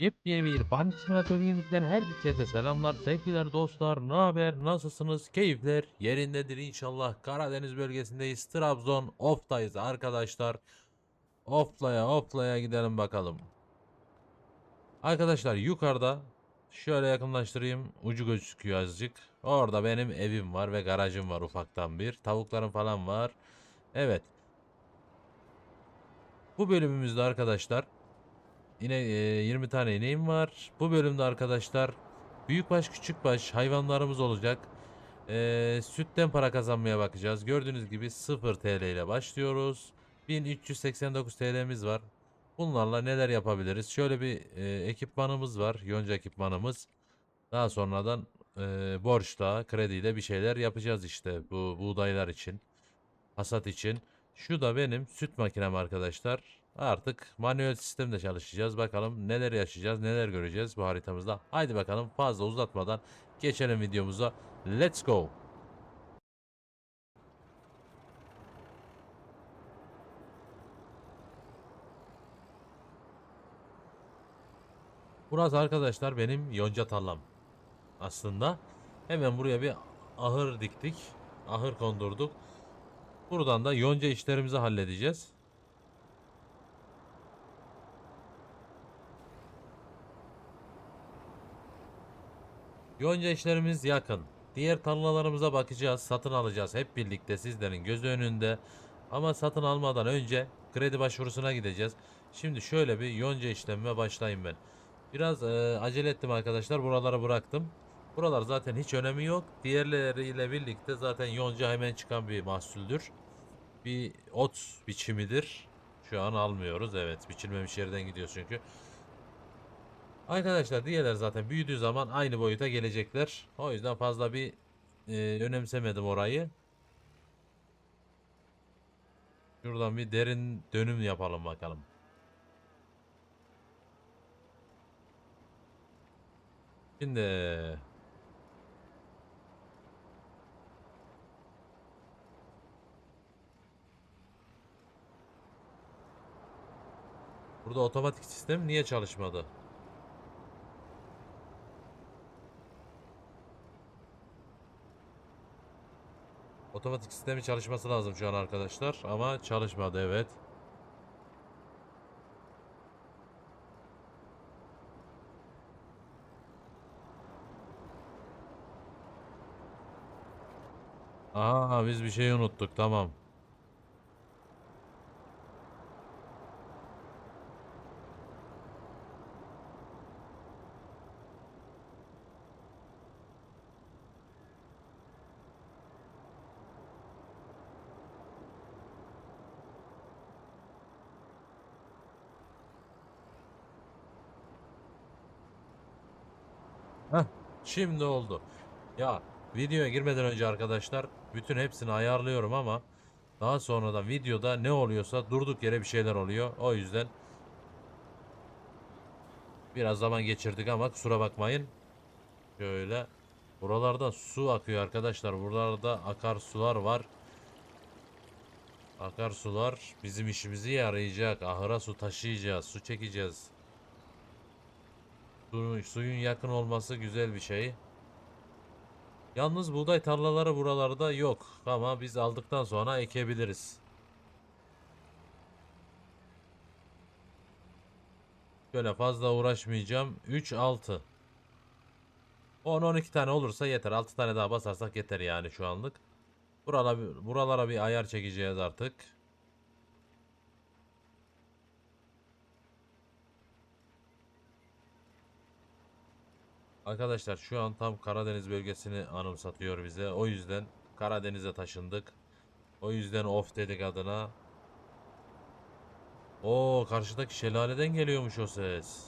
Yepyeni bir Farm Simülatörü'nden herkese selamlar, sevgiler dostlar, ne haber, nasılsınız, keyifler yerindedir inşallah. Karadeniz bölgesindeyiz, Trabzon, Of'tayız arkadaşlar. Of'laya, Of'laya gidelim bakalım. Arkadaşlar yukarıda, şöyle yakınlaştırayım, ucu gözüküyor azıcık. Orada benim evim var ve garajım var ufaktan bir, tavuklarım falan var. Evet. Bu bölümümüzde arkadaşlar Yine e, 20 tane ineğim var. Bu bölümde arkadaşlar büyükbaş küçükbaş hayvanlarımız olacak. E, sütten para kazanmaya bakacağız. Gördüğünüz gibi 0 TL ile başlıyoruz. 1389 TL'miz var. Bunlarla neler yapabiliriz? Şöyle bir e, ekipmanımız var. Yonca ekipmanımız. Daha sonradan e, borçla, krediyle bir şeyler yapacağız işte bu buğdaylar için. Hasat için. Şu da benim süt makinem arkadaşlar. Artık manuel sistemde çalışacağız. Bakalım neler yaşayacağız, neler göreceğiz bu haritamızda. Haydi bakalım fazla uzatmadan geçelim videomuza. Let's go. Burası arkadaşlar benim yonca tarlam. Aslında hemen buraya bir ahır diktik. Ahır kondurduk. Buradan da yonca işlerimizi halledeceğiz. Yonca işlerimiz yakın. Diğer tarlalarımıza bakacağız, satın alacağız hep birlikte sizlerin göz önünde. Ama satın almadan önce kredi başvurusuna gideceğiz. Şimdi şöyle bir yonca işlemime başlayayım ben. Biraz e, acele ettim arkadaşlar. Buralara bıraktım. Buralar zaten hiç önemi yok. Diğerleriyle birlikte zaten yonca hemen çıkan bir mahsuldür. Bir ot biçimidir. Şu an almıyoruz. Evet biçilmemiş yerden gidiyor çünkü. Arkadaşlar diğerler zaten büyüdüğü zaman aynı boyuta gelecekler. O yüzden fazla bir e, önemsemedim orayı. Şuradan bir derin dönüm yapalım bakalım. Şimdi burada otomatik sistem niye çalışmadı? Otomatik sistemi çalışması lazım şu an arkadaşlar ama çalışmadı evet. Aa biz bir şey unuttuk tamam. Şimdi oldu. Ya videoya girmeden önce arkadaşlar bütün hepsini ayarlıyorum ama daha sonradan videoda ne oluyorsa durduk yere bir şeyler oluyor. O yüzden biraz zaman geçirdik ama kusura bakmayın. Şöyle buralarda su akıyor arkadaşlar. Buralarda akarsular var. Akarsular bizim işimizi yarayacak. Ahıra su taşıyacağız, su çekeceğiz. Su- suyun yakın olması güzel bir şey. Yalnız buğday tarlaları buralarda yok ama biz aldıktan sonra ekebiliriz. Şöyle fazla uğraşmayacağım. 3 6 10 12 tane olursa yeter. 6 tane daha basarsak yeter yani şu anlık. Buralara, buralara bir ayar çekeceğiz artık. Arkadaşlar şu an tam Karadeniz bölgesini anımsatıyor bize. O yüzden Karadeniz'e taşındık. O yüzden off dedik adına. O karşıdaki şelaleden geliyormuş o ses.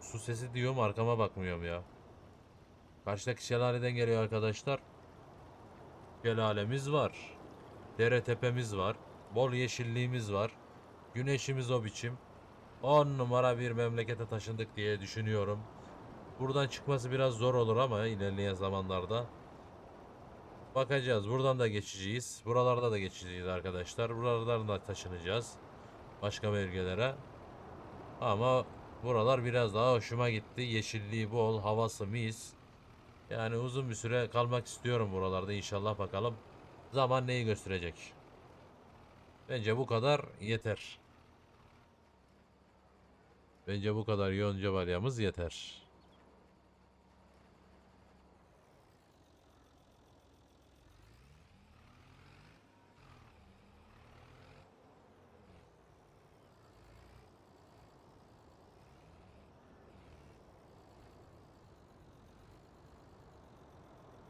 Su sesi diyorum arkama bakmıyorum ya. Karşıdaki şelaleden geliyor arkadaşlar. Şelalemiz var. Dere tepemiz var. Bol yeşilliğimiz var. Güneşimiz o biçim. 10 numara bir memlekete taşındık diye düşünüyorum. Buradan çıkması biraz zor olur ama ilerleyen zamanlarda. Bakacağız. Buradan da geçeceğiz. Buralarda da geçeceğiz arkadaşlar. Buralardan da taşınacağız. Başka bölgelere. Ama Buralar biraz daha hoşuma gitti. Yeşilliği bol, havası mis. Yani uzun bir süre kalmak istiyorum buralarda inşallah bakalım. Zaman neyi gösterecek? Bence bu kadar yeter. Bence bu kadar yonca balyamız yeter.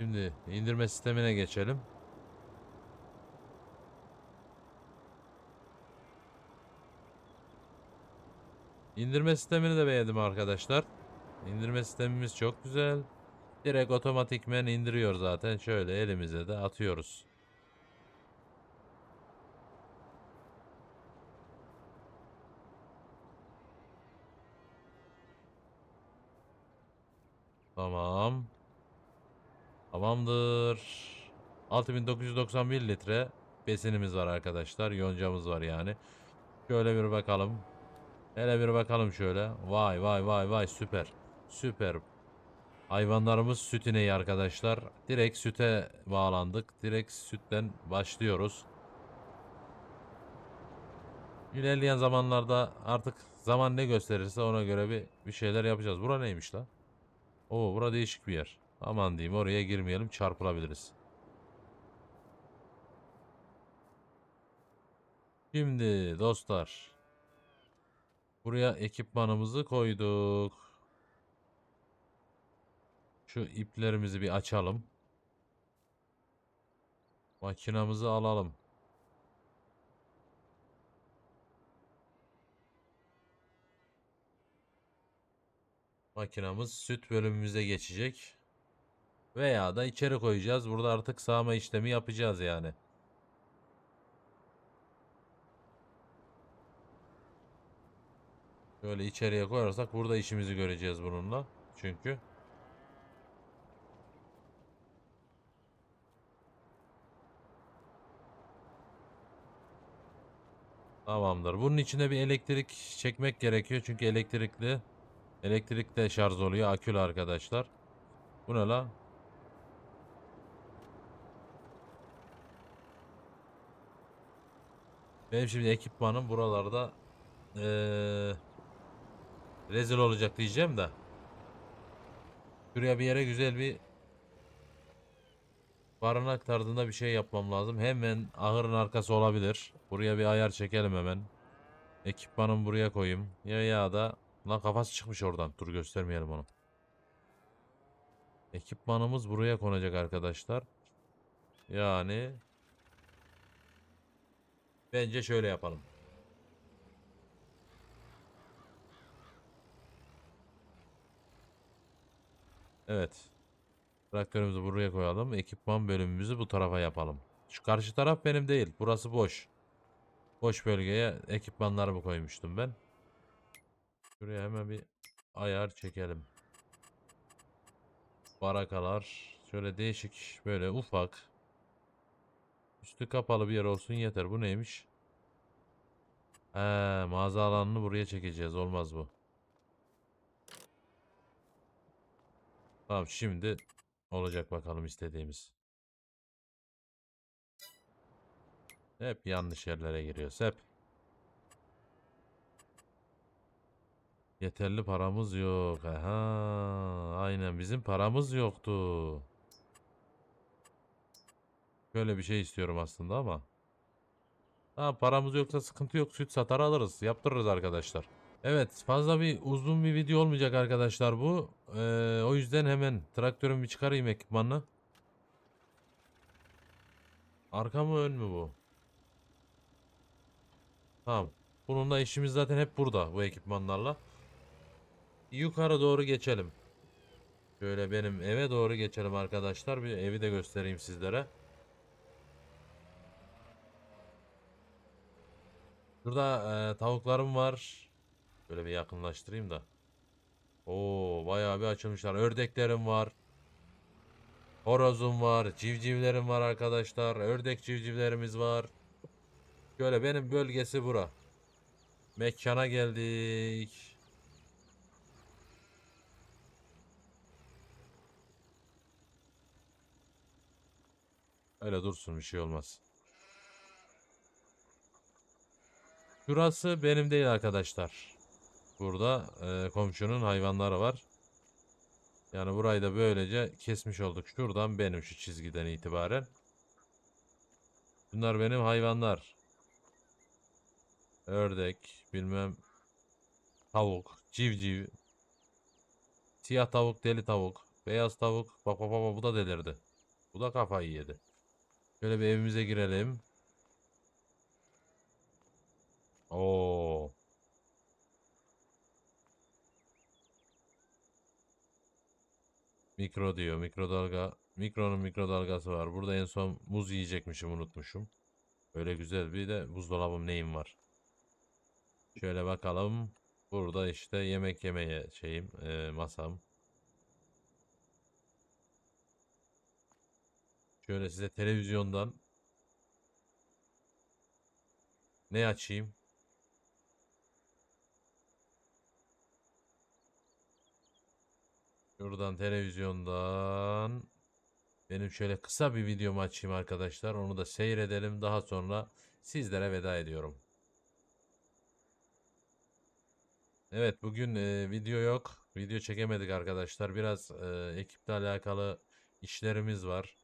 Şimdi indirme sistemine geçelim. İndirme sistemini de beğendim arkadaşlar. İndirme sistemimiz çok güzel. Direkt otomatikmen indiriyor zaten. Şöyle elimize de atıyoruz. Tamam. Tamamdır. 6991 litre besinimiz var arkadaşlar. Yoncamız var yani. Şöyle bir bakalım. Hele bir bakalım şöyle. Vay vay vay vay süper. Süper. Hayvanlarımız süt ineği arkadaşlar. Direkt süte bağlandık. Direkt sütten başlıyoruz. İlerleyen zamanlarda artık zaman ne gösterirse ona göre bir, bir şeyler yapacağız. Bura neymiş la? Oo bura değişik bir yer. Aman diyeyim oraya girmeyelim çarpılabiliriz. Şimdi dostlar. Buraya ekipmanımızı koyduk. Şu iplerimizi bir açalım. Makinamızı alalım. Makinamız süt bölümümüze geçecek. Veya da içeri koyacağız. Burada artık sağma işlemi yapacağız yani. Böyle içeriye koyarsak burada işimizi göreceğiz bununla. Çünkü Tamamdır. Bunun içine bir elektrik çekmek gerekiyor. Çünkü elektrikli elektrikle şarj oluyor. Akülü arkadaşlar. Bu ne la? Benim şimdi ekipmanım buralarda eee, rezil olacak diyeceğim de. Şuraya bir yere güzel bir barınak tarzında bir şey yapmam lazım. Hemen ahırın arkası olabilir. Buraya bir ayar çekelim hemen. Ekipmanımı buraya koyayım. Ya ya da lan kafası çıkmış oradan. Dur göstermeyelim onu. Ekipmanımız buraya konacak arkadaşlar. Yani bence şöyle yapalım. Evet. Traktörümüzü buraya koyalım. Ekipman bölümümüzü bu tarafa yapalım. Şu karşı taraf benim değil. Burası boş. Boş bölgeye ekipmanlarımı koymuştum ben. Şuraya hemen bir ayar çekelim. Barakalar. Şöyle değişik böyle ufak. Üstü kapalı bir yer olsun yeter. Bu neymiş? He, mağaza alanını buraya çekeceğiz. Olmaz bu. Tamam şimdi olacak bakalım istediğimiz. Hep yanlış yerlere giriyoruz hep. Yeterli paramız yok. Aha, aynen bizim paramız yoktu. Böyle bir şey istiyorum aslında ama. Ha, paramız yoksa sıkıntı yok. Süt satar alırız. Yaptırırız arkadaşlar. Evet fazla bir uzun bir video olmayacak arkadaşlar bu. Ee, o yüzden hemen traktörümü çıkarayım ekipmanını. Arka mı ön mü bu? Tamam. Bununla işimiz zaten hep burada bu ekipmanlarla. Yukarı doğru geçelim. Şöyle benim eve doğru geçelim arkadaşlar. Bir evi de göstereyim sizlere. Şurada e, tavuklarım var. Böyle bir yakınlaştırayım da. Oo bayağı bir açılmışlar. Ördeklerim var. Horozum var. Civcivlerim var arkadaşlar. Ördek civcivlerimiz var. Şöyle benim bölgesi bura. Mekana geldik. Öyle dursun bir şey olmaz. Şurası benim değil arkadaşlar. Burada e, komşunun hayvanları var. Yani burayı da böylece kesmiş olduk. Şuradan benim şu çizgiden itibaren. Bunlar benim hayvanlar. Ördek, bilmem tavuk, civciv, siyah tavuk, deli tavuk, beyaz tavuk. Bak bak bak bu da delirdi. Bu da kafayı yedi. Şöyle bir evimize girelim. Oo. Mikro diyor. Mikrodalga. Mikronun mikrodalgası var. Burada en son muz yiyecekmişim unutmuşum. Böyle güzel bir de buzdolabım neyim var. Şöyle bakalım. Burada işte yemek yemeye şeyim e, masam. Şöyle size televizyondan ne açayım? Şuradan televizyondan benim şöyle kısa bir videomu açayım arkadaşlar. Onu da seyredelim. Daha sonra sizlere veda ediyorum. Evet bugün e, video yok. Video çekemedik arkadaşlar. Biraz e, ekiple alakalı işlerimiz var.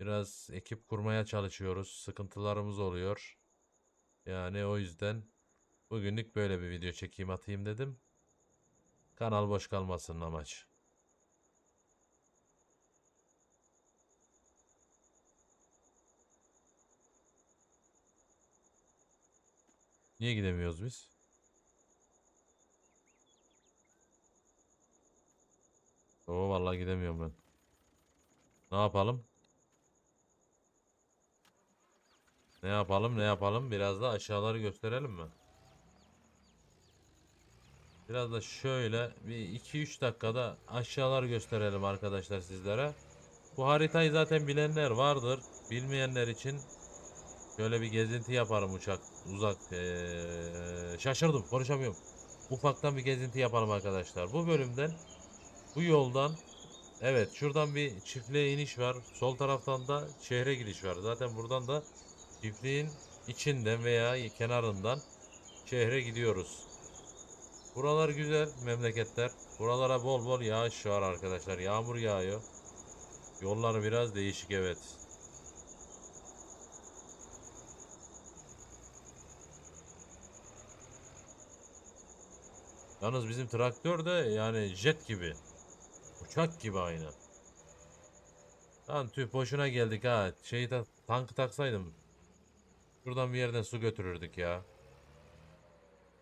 Biraz ekip kurmaya çalışıyoruz. Sıkıntılarımız oluyor. Yani o yüzden bugünlük böyle bir video çekeyim atayım dedim. Kanal boş kalmasın amaç. Niye gidemiyoruz biz? Oo vallahi gidemiyorum ben. Ne yapalım? Ne yapalım? Ne yapalım? Biraz da aşağıları gösterelim mi? Biraz da şöyle bir 2-3 dakikada aşağıları gösterelim arkadaşlar sizlere. Bu haritayı zaten bilenler vardır. Bilmeyenler için şöyle bir gezinti yaparım uçak uzak. Ee, şaşırdım konuşamıyorum. Ufaktan bir gezinti yapalım arkadaşlar. Bu bölümden bu yoldan evet şuradan bir çiftliğe iniş var. Sol taraftan da şehre giriş var. Zaten buradan da çiftliğin içinden veya kenarından şehre gidiyoruz. Buralar güzel memleketler. Buralara bol bol yağış var arkadaşlar. Yağmur yağıyor. Yollar biraz değişik evet. Yalnız bizim traktör de yani jet gibi. Uçak gibi aynı. Lan tüh boşuna geldik ha. Şeyi de tankı taksaydım. Şuradan bir yerden su götürürdük ya.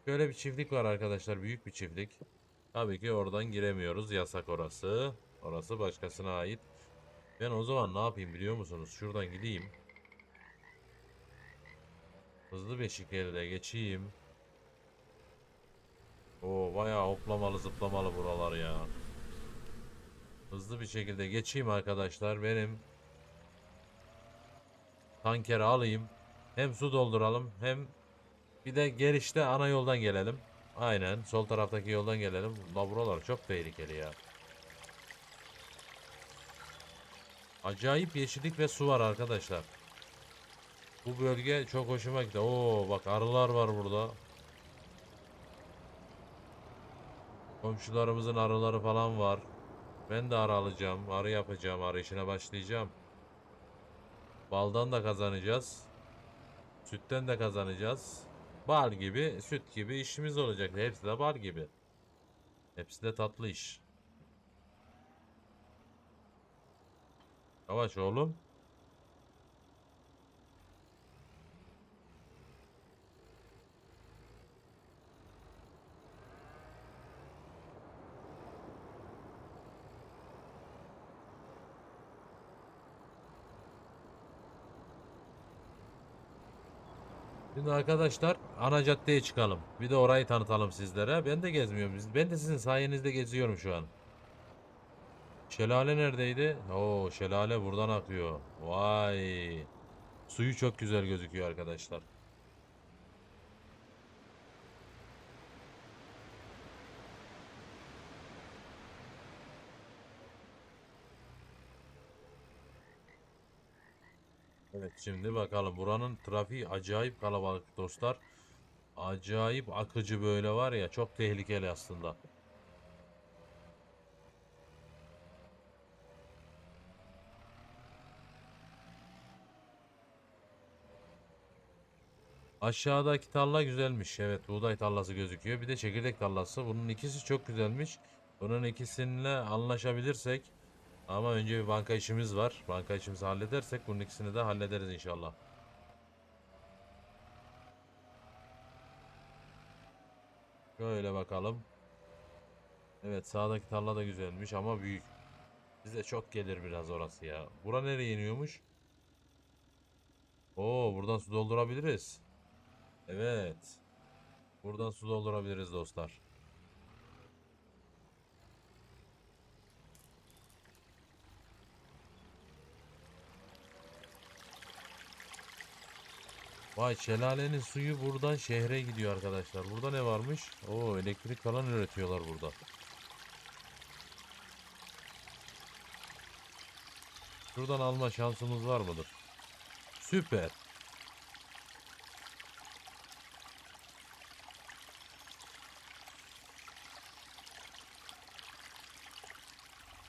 Şöyle bir çiftlik var arkadaşlar. Büyük bir çiftlik. Tabii ki oradan giremiyoruz. Yasak orası. Orası başkasına ait. Ben o zaman ne yapayım biliyor musunuz? Şuradan gideyim. Hızlı bir şekilde geçeyim. Oo bayağı hoplamalı zıplamalı buralar ya. Hızlı bir şekilde geçeyim arkadaşlar. Benim tankeri alayım. Hem su dolduralım hem bir de gelişte ana yoldan gelelim. Aynen sol taraftaki yoldan gelelim. La buralar çok tehlikeli ya. Acayip yeşillik ve su var arkadaşlar. Bu bölge çok hoşuma gitti. Oo bak arılar var burada. Komşularımızın arıları falan var. Ben de arı alacağım. Arı yapacağım. Arı işine başlayacağım. Baldan da kazanacağız. Sütten de kazanacağız. Bal gibi, süt gibi işimiz olacak. Hepsi de bal gibi. Hepsi de tatlı iş. Yavaş oğlum. Şimdi arkadaşlar ana caddeye çıkalım. Bir de orayı tanıtalım sizlere. Ben de gezmiyorum. Ben de sizin sayenizde geziyorum şu an. Şelale neredeydi? Oo şelale buradan akıyor. Vay. Suyu çok güzel gözüküyor arkadaşlar. Evet şimdi bakalım buranın trafiği acayip kalabalık dostlar. Acayip akıcı böyle var ya çok tehlikeli aslında. Aşağıdaki tarla güzelmiş. Evet buğday tarlası gözüküyor. Bir de çekirdek tarlası. Bunun ikisi çok güzelmiş. Bunun ikisiyle anlaşabilirsek ama önce bir banka işimiz var. Banka işimizi halledersek bunun ikisini de hallederiz inşallah. Şöyle bakalım. Evet sağdaki tarla da güzelmiş ama büyük. Bize çok gelir biraz orası ya. Bura nereye iniyormuş? Oo buradan su doldurabiliriz. Evet. Buradan su doldurabiliriz dostlar. Vay şelalenin suyu buradan şehre gidiyor arkadaşlar. Burada ne varmış? Oo elektrik falan üretiyorlar burada. Şuradan alma şansımız var mıdır? Süper.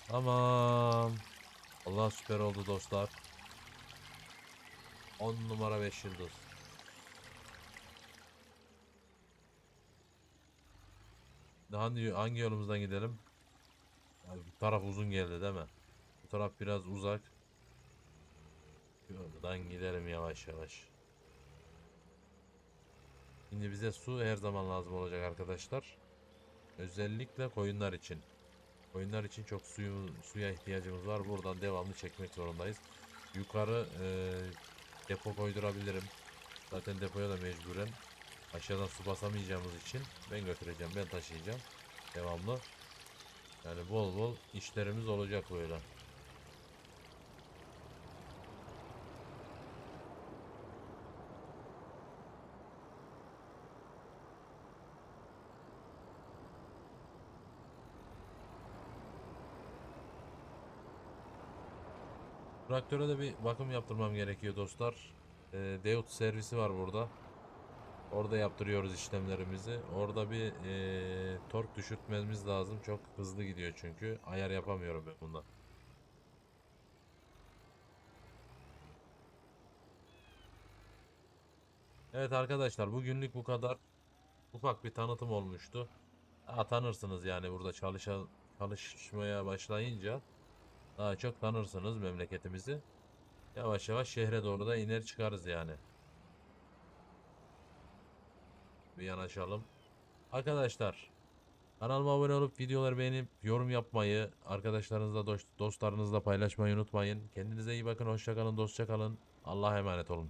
Tamam. Allah süper oldu dostlar. 10 numara 5 yıldız. Hangi, hangi yolumuzdan gidelim? Abi bu taraf uzun geldi değil mi? Bu taraf biraz uzak. Yoldan gidelim yavaş yavaş. Şimdi bize su her zaman lazım olacak arkadaşlar. Özellikle koyunlar için. Koyunlar için çok suyu, suya ihtiyacımız var. Buradan devamlı çekmek zorundayız. Yukarı e, depo koydurabilirim. Zaten depoya da mecburen. Aşağıdan su basamayacağımız için ben götüreceğim, ben taşıyacağım. Devamlı. Yani bol bol işlerimiz olacak böyle. Traktöre de bir bakım yaptırmam gerekiyor dostlar. Ee, Deut servisi var burada. Orada yaptırıyoruz işlemlerimizi. Orada bir eee, tork düşürtmemiz lazım. Çok hızlı gidiyor çünkü. Ayar yapamıyorum ben bunda. Evet arkadaşlar bugünlük bu kadar. Ufak bir tanıtım olmuştu. Daha tanırsınız yani burada çalışa, çalışmaya başlayınca daha çok tanırsınız memleketimizi. Yavaş yavaş şehre doğru da iner çıkarız yani. Bir yanaşalım. Arkadaşlar kanalıma abone olup videoları beğenip yorum yapmayı, arkadaşlarınızla dost- dostlarınızla paylaşmayı unutmayın. Kendinize iyi bakın, hoşça kalın, dostça kalın. Allah'a emanet olun.